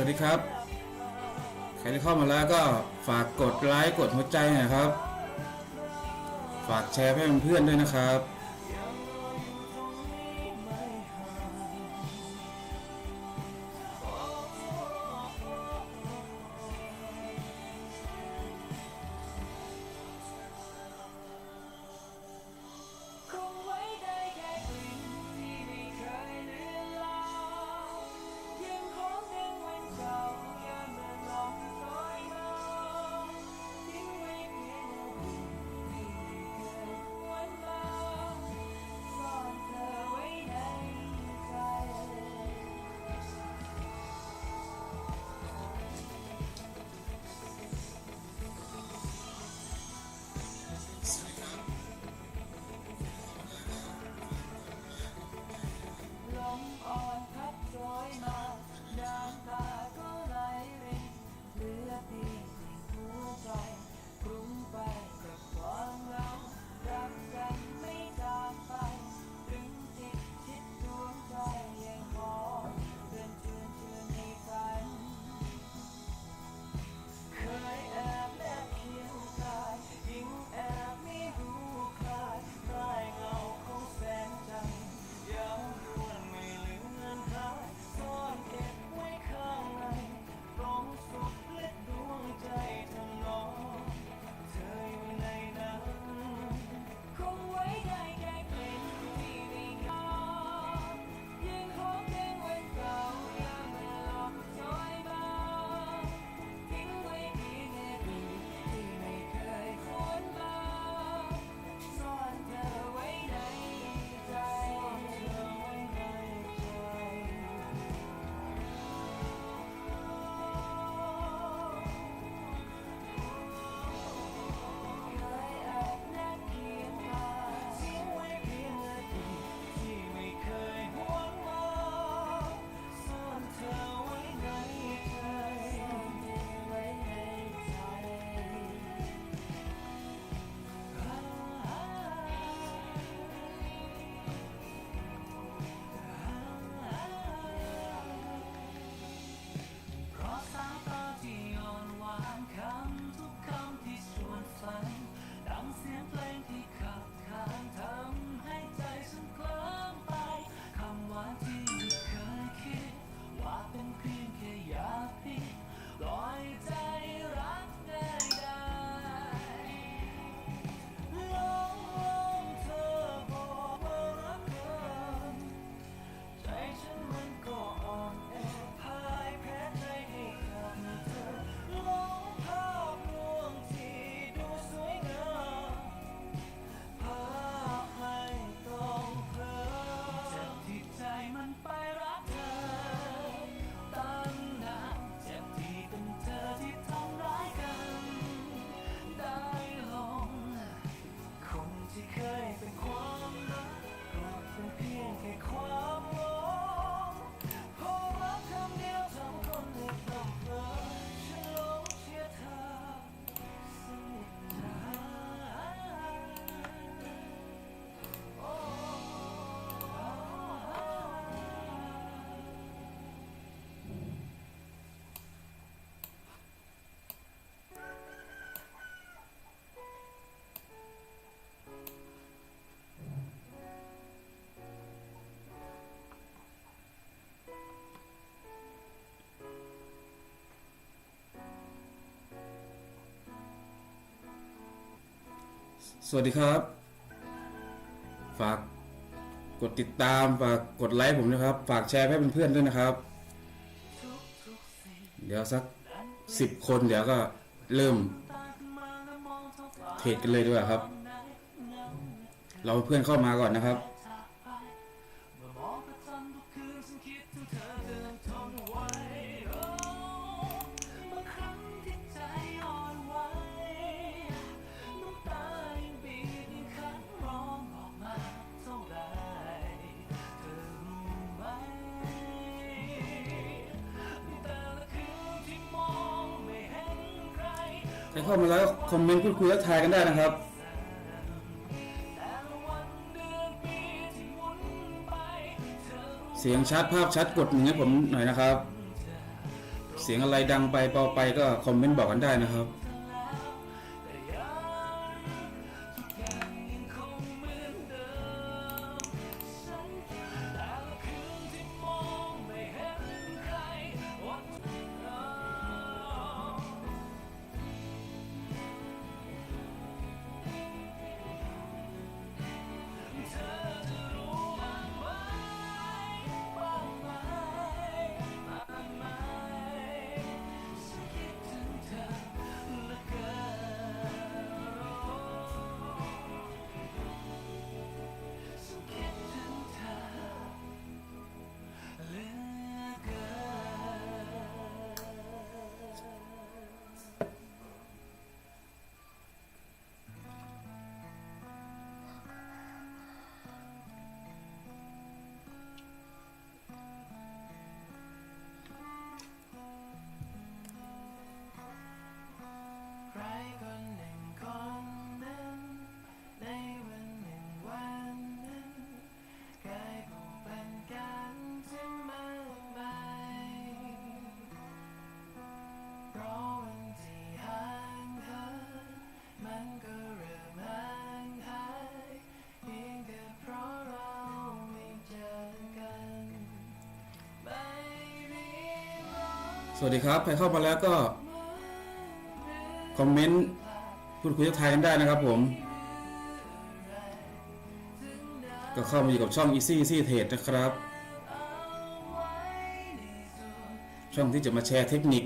วัสดีครับ ใครที่เข้ามาแล้วก็ฝากกดไลค์กดหัวใจหน่อยครับ ฝากแชร์ให้เพื่อนๆด้วยนะครับ สวัสดีครับ ฝากกดติดตาม ฝากกดไลค์ผมนะครับ ฝากแชร์ให้เพื่อนๆด้วยนะครับ เดี๋ยวสักสิบคนเดี๋ยวก็เริ่มเทรดกันเลยด้วยครับ เราเพื่อนเข้ามาก่อนนะครับ เข้ามาแล้วคอมเมนต์พูดคุยทักทายกันได้นะครับเสียงชัดภาพชัดกดหนึ่งให้ผมหน่อยนะครับ เสียงอะไรดังไปเบาไปก็คอมเมนต์บอกกันได้นะครับ สวัสดีครับ ใครเข้ามาแล้วก็ คอมเมนต์พูดคุยทักทายกันได้นะครับผม ก็เข้ามาอยู่กับช่อง Easy Easy Trade นะครับ ช่องที่จะมาแชร์เทคนิค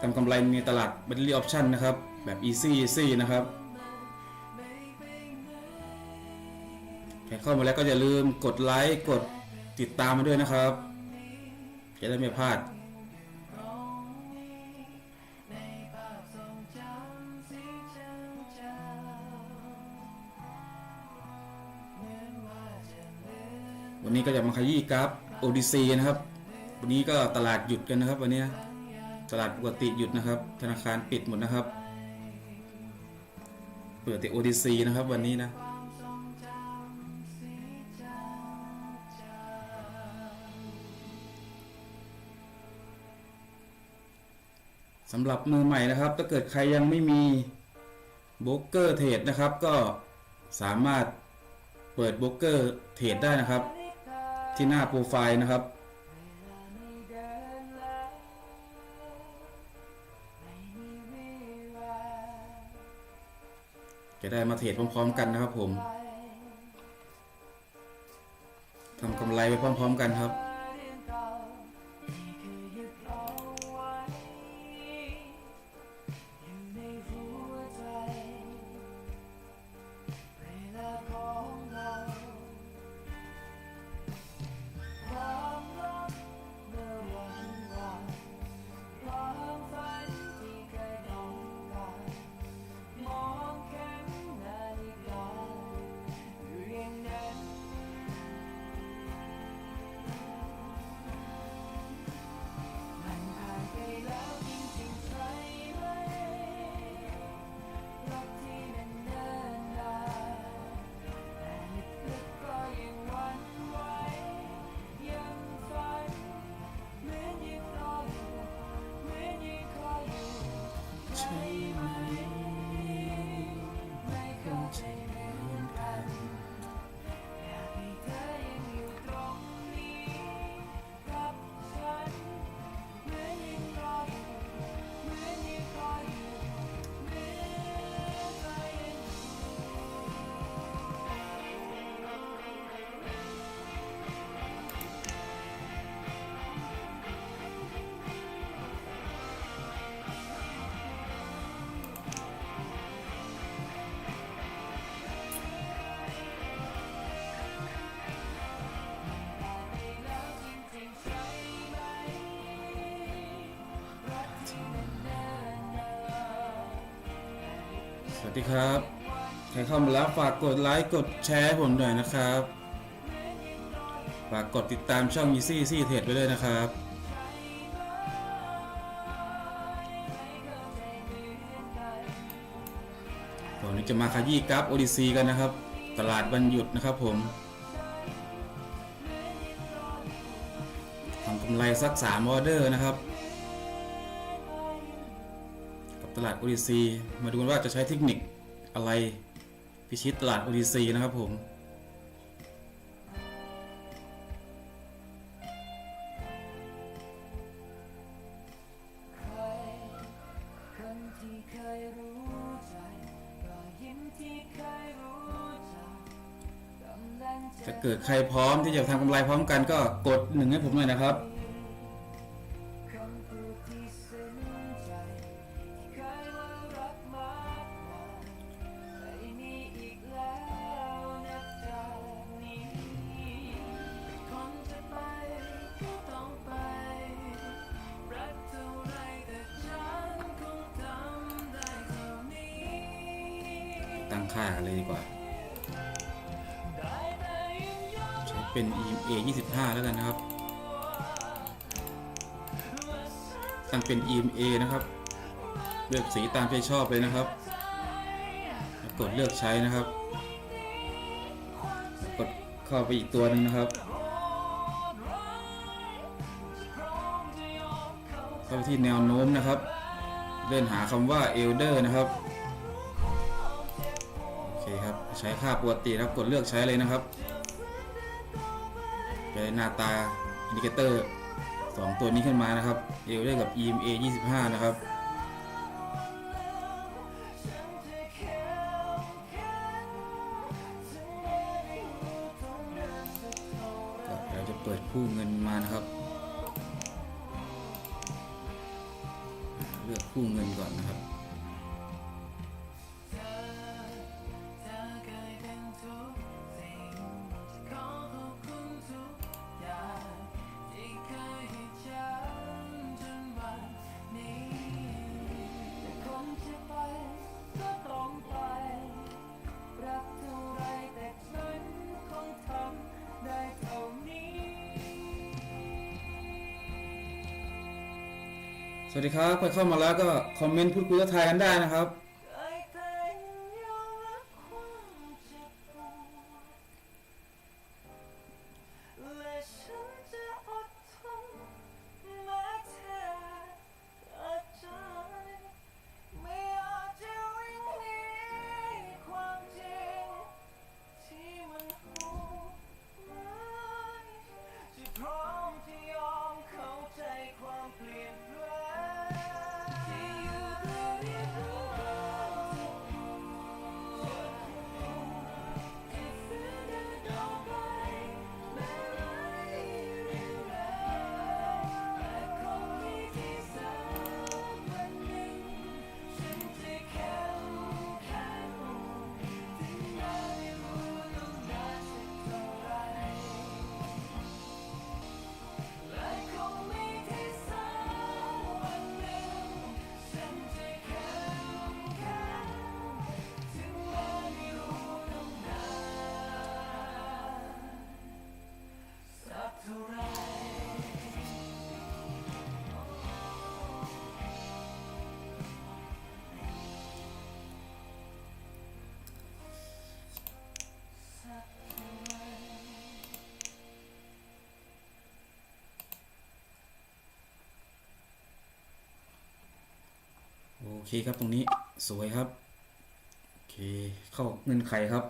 ทำกำไรในตลาด Battery Option นะครับ แบบ Easy Easy นะครับ ใครเข้ามาแล้วก็อย่าลืมกดไลค์ กดติดตามมาด้วยนะครับ จะได้ไม่พลาด ก็จะมาขยี้กราฟ ODC นะครับ วันนี้ก็ตลาดหยุดกันนะครับ วันนี้ตลาดปกติหยุดนะครับ ธนาคารปิดหมดนะครับ เปิดแต่ ODC นะครับวันนี้นะสำหรับมือใหม่นะครับ ถ้าเกิดใครยังไม่มีโบกเกอร์เทรดนะครับ ก็สามารถเปิดโบกเกอร์เทรดได้นะครับ ที่หน้าโปรไฟล์นะครับ จะได้มาเทรดพร้อมๆกันนะครับผมทำกำไรไปพร้อมๆกันครับ ดีครับ ใครเข้ามาแล้วฝากกดไลค์กดแชร์ผมหน่อยนะครับ ฝากกดติดตามช่อง Easy Easy Trade ไปเลยนะครับวันนี้จะมาขยี้กราฟ ODC กันนะครับ ตลาดวันหยุดนะครับผมทำกำไรสัก3ออเดอร์นะครับ ตลาด ODC มาดูกันว่าจะใช้เทคนิคอะไรพิชิตตลาด ODC นะครับผมใครคนที่เคยรู้ใจรอยยิ้มที่เคยรู้จักกำลังจะเกิดใครพร้อมที่จะทำกำไรพร้อมกันก็กดหนึ่งให้ผมหน่อยนะครับ ค่ากันเลยดีกว่า ใช้เป็น EMA 25 แล้วกันนะครับ ตั้งเป็น EMA นะครับ เลือกสีตามใจชอบเลยนะครับ กดเลือกใช้นะครับ กดเข้าไปอีกตัวหนึ่งนะครับเข้าไปที่แนวโน้มนะครับ เลื่อนหาคำว่า elder นะครับโอเคครับ ใช้ค่าปกติครับกดเลือกใช้เลยนะครับจะได้หน้าตาอินดิเคเตอร์สองตัวนี้ขึ้นมานะครับ elder กับ EMA 25 นะครับก็เดี๋ยวจะเปิดคู่เงินมานะครับ เลือกคู่เงินก่อนนะครับ ดีครับใครเข้ามาแล้วก็คอมเมนต์พูดคุยทักทายกันได้นะครับ เคครับตรงนี้สวยครับ โอเคเข้าเงินไขครับ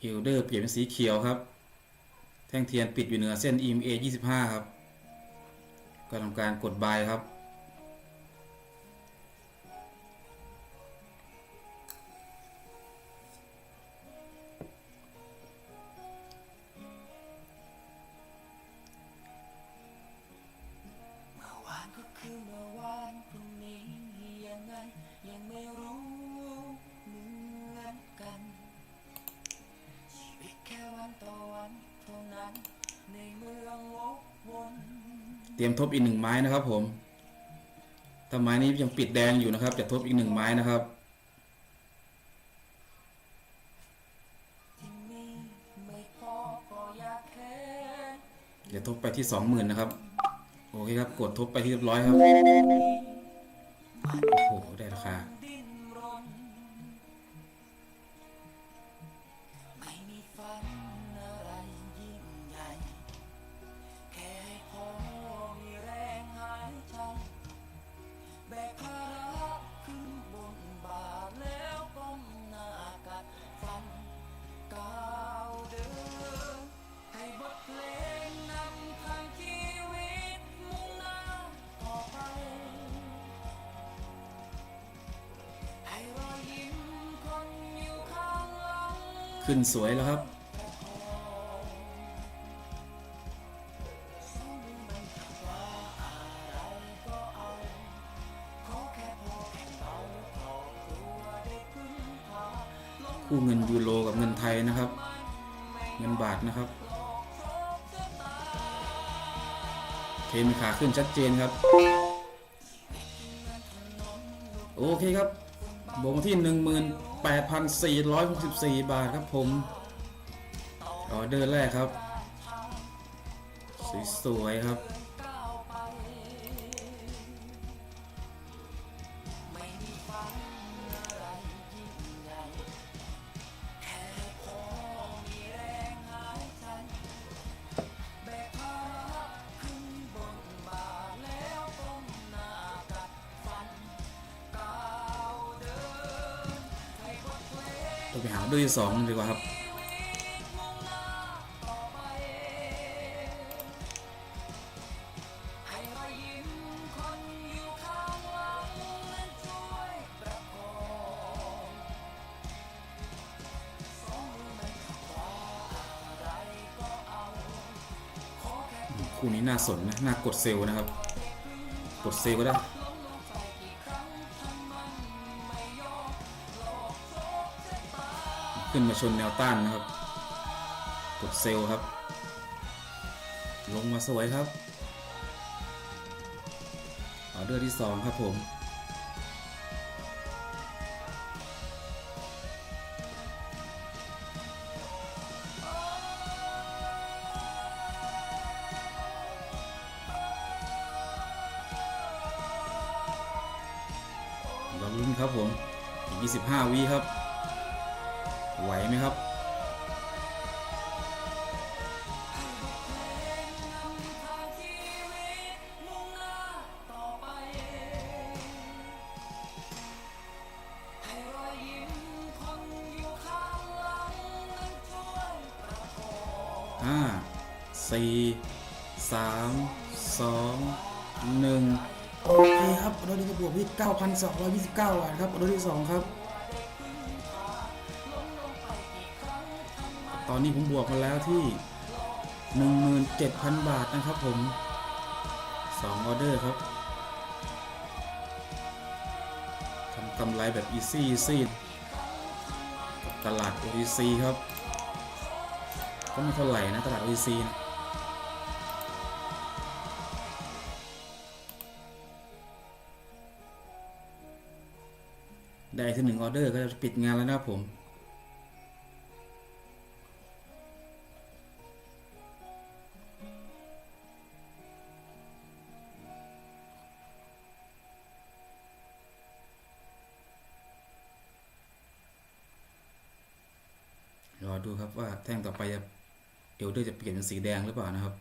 เอลเดอร์เปลี่ยนเป็นสีเขียวครับ แท่งเทียนปิดอยู่เหนือเส้น EMA 25 ครับ ก็ทำการกดบายครับ เตรียมทบอีกหนึ่งไม้นะครับ ผมถ้าไม้นี้ยังปิดแดงอยู่นะครับ จะทบอีกหนึ่งไม้นะครับ เดี๋ยวทบไปที่สองหมื่นนะครับ โอเคครับ กดทบไปที่เรียบร้อยครับ โอ้โห ได้ราคา ขึ้นสวยแล้วครับ คู่เงินยูโรกับเงินไทยนะครับ เงินบาทนะครับ เทมีขาขึ้นชัดเจนครับ โอเคครับบวกที่หนึ่งหมื่น 8,464 บาทครับผมออเดอร์แรกครับ สวยๆครับ คู่นี้น่าสนนะ น่ากดเซลนะครับ กดเซลก็ได้ ขึ้นมาชนแนวต้านนะครับ กดเซลครับ ลงมาสวยครับออเดอร์ที่สองครับผม เราลุ้นครับผม อีก 25วิครับ ไหวไหมครับ 9,229 บาทครับออเดอร์ที่สองครับ ตอนนี้ผมบวกมาแล้วที่ 17,000 บาทนะครับผม 2 ออเดอร์ครับทำกำไรแบบ easy easy กับตลาด OTC ครับ ก็ไม่เท่าไหร่นะ ตลาด OTC นะ ได้ที่หนึ่งออเดอร์ก็จะปิดงานแล้วนะครับผม รอดูครับว่าแท่งต่อไปจะเอลเดอร์จะเปลี่ยนเป็นสีแดงหรือเปล่านะครับ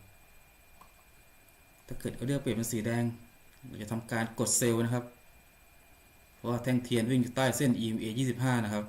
ถ้าเกิดเอลเดอร์เปลี่ยนเป็นสีแดงเราจะทำการกดเซลล์นะครับ เพราะว่าแท่งเทียนวิ่งใต้เส้น EMA 25 นะครับ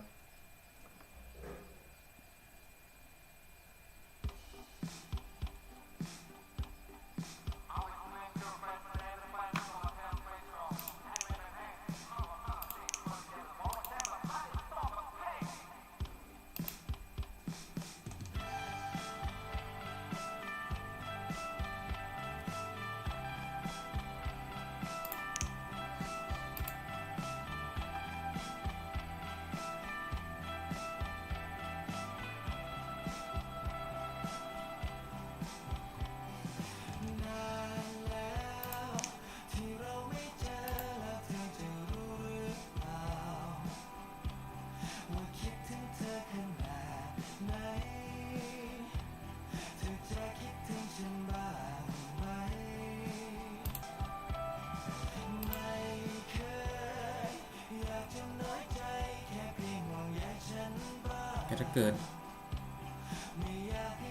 ถ้าเกิด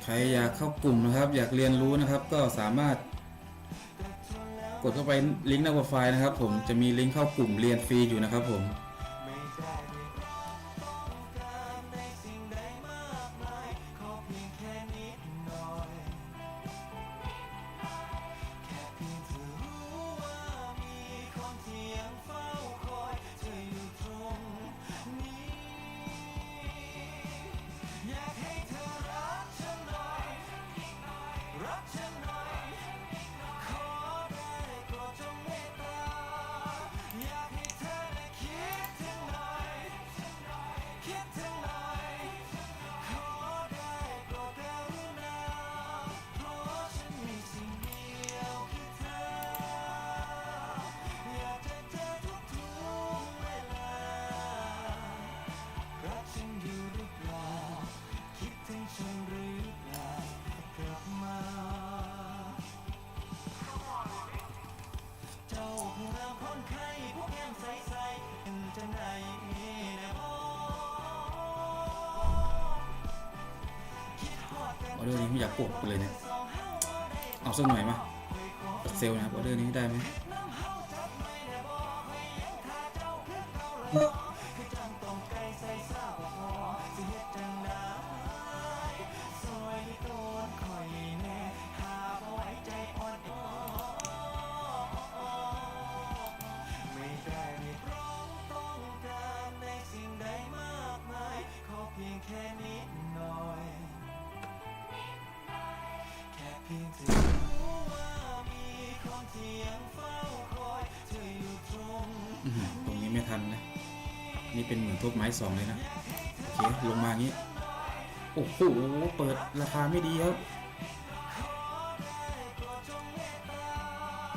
ใครอยากเข้ากลุ่มนะครับ อยากเรียนรู้นะครับ ก็สามารถ กดเข้าไปลิงก์หน้าโปรไฟล์นะครับ ผมจะมีลิงก์เข้ากลุ่มเรียนฟรีอยู่นะครับผมาวคอนไข่พวกแก้มใสๆยังจังไดนี่นะบ่ออเดอร์นี้ไม่อยากปวดกเลยเนี่ย เอาสักหน่อยมาเซลนะออเดอร์นี้ได้ไหม ทันนะ นี่เป็นเหมือนทุบไม้สองเลยนะ โอเค ลงมาอย่างนี้ โอ้โห เปิดราคาไม่ดีครับ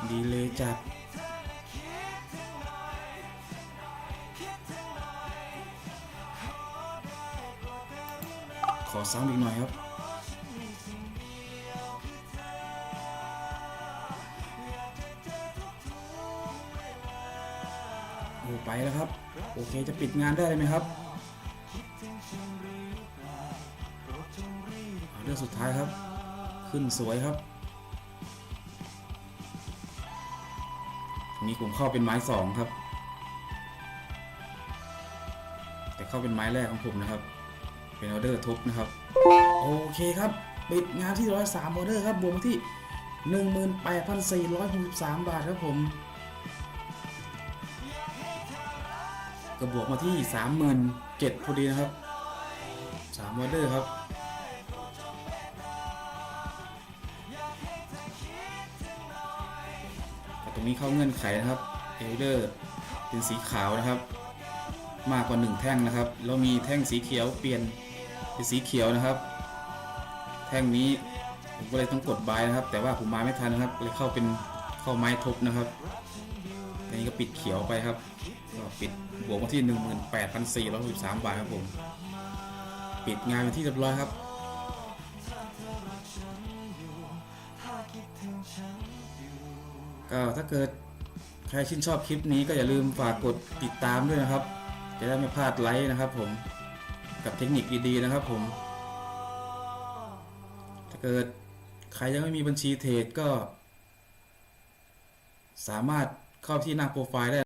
ดีเลยจัดขอซ้ำอีกหน่อยครับ ไปแล้วครับ โอเคจะปิดงานได้เลยไหมครับเรื่องสุดท้ายครับ ขึ้นสวยครับทีนี้ผมเข้าเป็นไม้สองครับ แต่เข้าเป็นไม้แรกของผมนะครับ เป็นออเดอร์ทุบนะครับ โอเคครับปิดงานที่ร้อยสามออเดอร์ครับบวกที่หนึ่งหมื่นแปดพันสี่ร้อยหกสิบสามบาทครับผม ก็บวกมาที่สามหมื่นเจ็ดพอดีนะครับสามออเดอร์ครับตรงนี้เข้าเงื่อนไขนะครับเอลเดอร์เป็นสีขาวนะครับ มากกว่าหนึ่งแท่งนะครับ แล้วมีแท่งสีเขียวเปลี่ยนเป็นสีเขียวนะครับ แท่งนี้ผมก็เลยต้องกดบายนะครับ แต่ว่าผมมาไม่ทันนะครับเลยเข้าเป็นเข้าไม้ทบนะครับอันนี้ก็ปิดเขียวไปครับ ปิดบวกมาที่ 18,463 บาทครับผม ปิดงานเป็นที่เรียบร้อยครับ ก็ถ้าเกิดใครชื่นชอบคลิปนี้ก็อย่าลืมฝากกดติดตามด้วยนะครับ จะได้ไม่พลาดไลค์นะครับผม กับเทคนิคดีๆนะครับผม ถ้าเกิดใครยังไม่มีบัญชีเทรดก็สามารถเข้าที่หน้าโปรไฟล์ได้